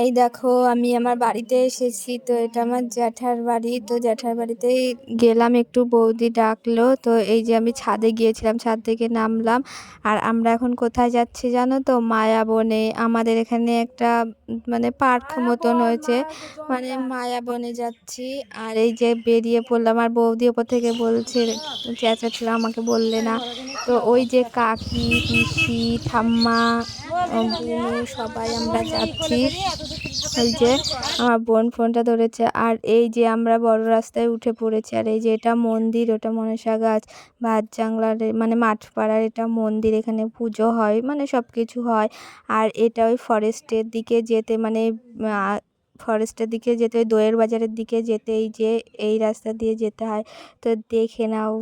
এই দেখো আমি আমার বাড়িতে এসেছি তো এটা আমার জ্যাঠার বাড়ি। তো জ্যাঠার বাড়িতেই গেলাম একটু বৌদি ডাকলো। তো এই যে আমি ছাদে গিয়েছিলাম ছাদ থেকে নামলাম। আর আমরা এখন কোথায় যাচ্ছি জানো তো? মায়াবনে। আমাদের এখানে একটা মানে পার্ক মতন হয়েছে। মানে মায়াবনে যাচ্ছি। আর এই যে বেরিয়ে পড়লাম আর বৌদি ওপর থেকে বলছে চেঁচা চেঁচাচ্ছিল আমাকে বললে না। তো ওই যে কাকি পিসি ঠাম্মা সবাই আমরা যাচ্ছি। এই যে আমার বোন ফোনটা ধরেছে। আর এই যে আমরা বড় রাস্তায় উঠে পড়েছি, আর এই যে এটা মন্দির, ওটা মনসা গাছ, ভাত জাংলার মানে মাঠ পাড়ার এটা মন্দির, এখানে পুজো হয় মানে সব কিছু হয়। আর এটা ওই ফরেস্টের দিকে যেতে মানে ফরেস্টের দিকে যেতে, ওই দইয়ের বাজারের দিকে যেতে এই যে এই রাস্তা দিয়ে যেতে হয়। তো দেখে নাও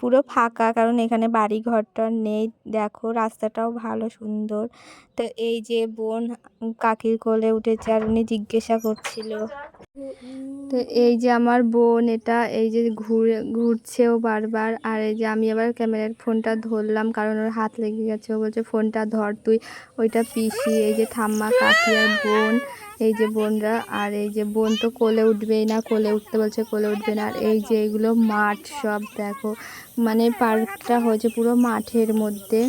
পুরো ফাঁকা, কারণ এখানে বাড়ি ঘরটা নেই। দেখো, রাস্তাটাও ভালো, সুন্দর। তো এই যে বোন কাকির কোলে উঠেছে আর উনি জিজ্ঞাসা করছিল। তো এই যে আমার বোন, এটা এই যে ঘুরে ঘুরছেও বারবার। আর এই যে আমি আবার ক্যামেরার ফোনটা ধরলাম, কারণ ওর হাত লেগে গেছে। ও বলছে, ফোনটা ধর তুই। ওইটা পিসি, এই যে ঠাম্মা, কাকি আর বোন। এই যে বোনরা, আর এই যে বোন তো কোলে উঠবেই না, কোলে উঠতে বলছে কোলে উঠবে না, আর এই যে এগুলো মাঠ সব দেখো। মানে পার্কটা হয়েছে পুরো মাঠের মধ্যে,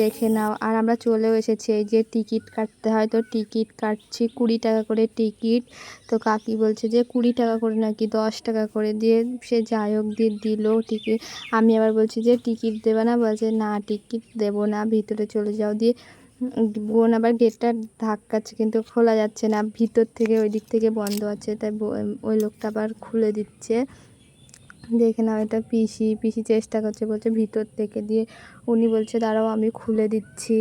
দেখে নাও। আর আমরা চলেও এসেছি, এই যে টিকিট কাটতে হয়, তো টিকিট কাটছি, কুড়ি টাকা করে টিকিট। তো কাকি বলছে যে কুড়ি টাকা করে নাকি দশ টাকা করে দিয়ে সে যাই হোক দিয়ে দিল টিকিট। আমি আবার বলছি যে টিকিট দেবে না? বলছে, না, টিকিট দেবো না, ভিতরে চলে যাও দিয়ে বোন আবার গেটটা ধাক্কাচ্ছে কিন্তু খোলা যাচ্ছে না, ভিতর থেকে ওই দিক থেকে বন্ধ আছে, তাই ওই লোকটা আবার খুলে দিচ্ছে। দেখে নাও এটা পিসি পিসি চেষ্টা করছে, বলছে ভিতর থেকে দিয়ে উনি বলছে, দাঁড়াও, আমি খুলে দিচ্ছি।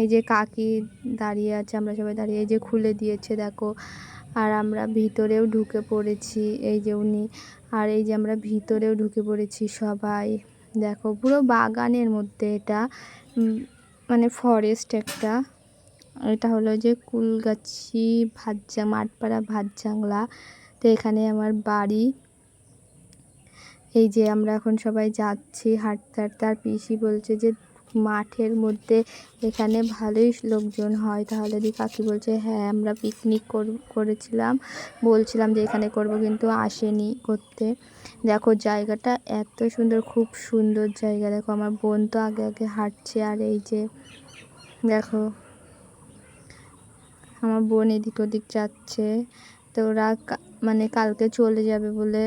এই যে কাকি দাঁড়িয়ে আছে, আমরা সবাই দাঁড়িয়ে, এই যে খুলে দিয়েছে, দেখো। আর আমরা ভিতরেও ঢুকে পড়েছি, এই যে উনি। আর এই যে আমরা ভিতরেও ঢুকে পড়েছি সবাই। দেখো, পুরো বাগানের মধ্যে এটা মানে ফরেস্ট একটা। এটা হলো যে কুলগাছি ভাজ্জা মাঠপাড়া ভাতজাংলা তো এখানে আমার বাড়ি। এই যে আমরা এখন সবাই যাচ্ছি, হাঁটতে হাঁটতে আর পিসি বলছে যে মাঠের মধ্যে এখানে ভালোই লোকজন হয়। তাহলে দি কাকি বলছে হ্যাঁ আমরা পিকনিক করেছিলাম। বলছিলাম যে এখানে করব কিন্তু আসেনি করতে। দেখো, জায়গাটা এত সুন্দর, খুব সুন্দর জায়গা। দেখো, আমার বোন তো আগে আগে হাঁটছে আর এই যে, দেখো, আমার বোন এদিক ওদিক যাচ্ছে। তো ওরা মানে কালকে চলে যাবে বলে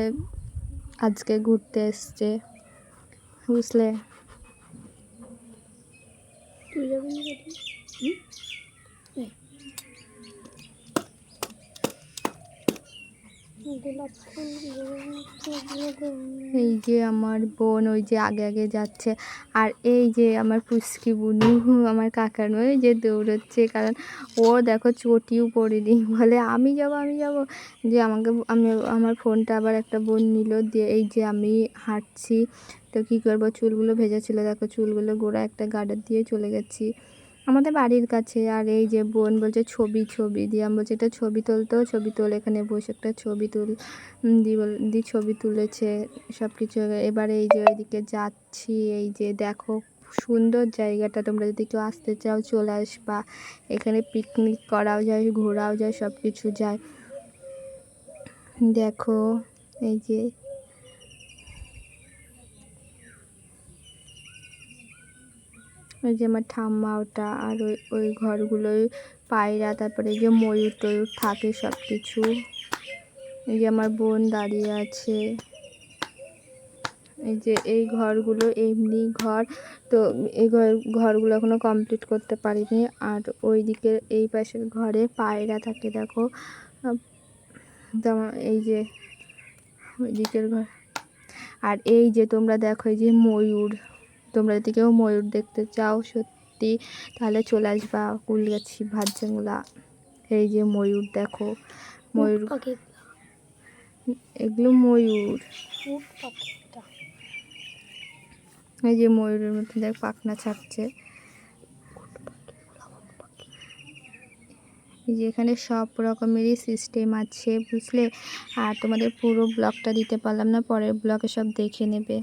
আজকে ঘুরতে এসছে। বুঝলে? তুই যাবি এই যে আমার বোন, ওই যে আগে আগে যাচ্ছে। আর এই যে আমার পুষ্কি বুনু, আমার কাকার ওই যে দৌড়চ্ছে, কারণ ও দেখো চটিও পড়েনি। বলে, আমি যাব আমি যাব। যে আমাকে, আমি, আমার ফোনটা আবার একটা বোন নিল, দিয়ে এই যে আমি হাঁটছি। তো কী করব? চুলগুলো ভেজা ছিল, দেখো চুলগুলো গোড়া একটা গার্ডার দিয়ে চলে গেছি। আমাদের বাড়ির কাছে, আর এই যে বোন বলছে ছবি ছবি দিয়ে। আমি বলছি একটা ছবি তুলতেও ছবি তোল, এখানে বসে একটা ছবি তুল দি বল, দি ছবি তুলেছে সব কিছু এবারে এই যে ওইদিকে যাচ্ছি, এই যে দেখো সুন্দর জায়গাটা, তোমরা যদি কেউ আসতে চাও চলে আসবা। এখানে পিকনিক করাও যায়, ঘোরাও যায় সব কিছু যায়। দেখো এই যে ওই যে আমার ঠাম্মা ওটা আর ওই ওই ঘরগুলোই, পায়রা, তারপরে যে ময়ূর টয়ূর থাকে সব কিছু এই যে আমার বোন দাঁড়িয়ে আছে। এই যে এই ঘরগুলো এমনি ঘর, তো এই ঘর, ঘরগুলো এখনও কমপ্লিট করতে পারিনি। আর ওই দিকে এই পাশের ঘরে পায়রা থাকে, দেখো। এই যে ওই দিকের ঘর। আর এই যে তোমরা দেখো, এই যে ময়ূর। তোমরা যদি কেউ ময়ূর দেখতে চাও সত্যি তাহলে চলে আসবা কুলগাছি ভাজ্জাংলা এই যে ময়ূর দেখো ময়ূর এগুলো ময়ূর। এই যে ময়ূরের মধ্যে দেখ পাখনা ছাড়ছে এই যে এখানে সব রকমেরই সিস্টেম আছে বুঝলে? আর তোমাদের পুরো ব্লগটা দিতে পারলাম না পরের ব্লগে সব দেখে নেবে।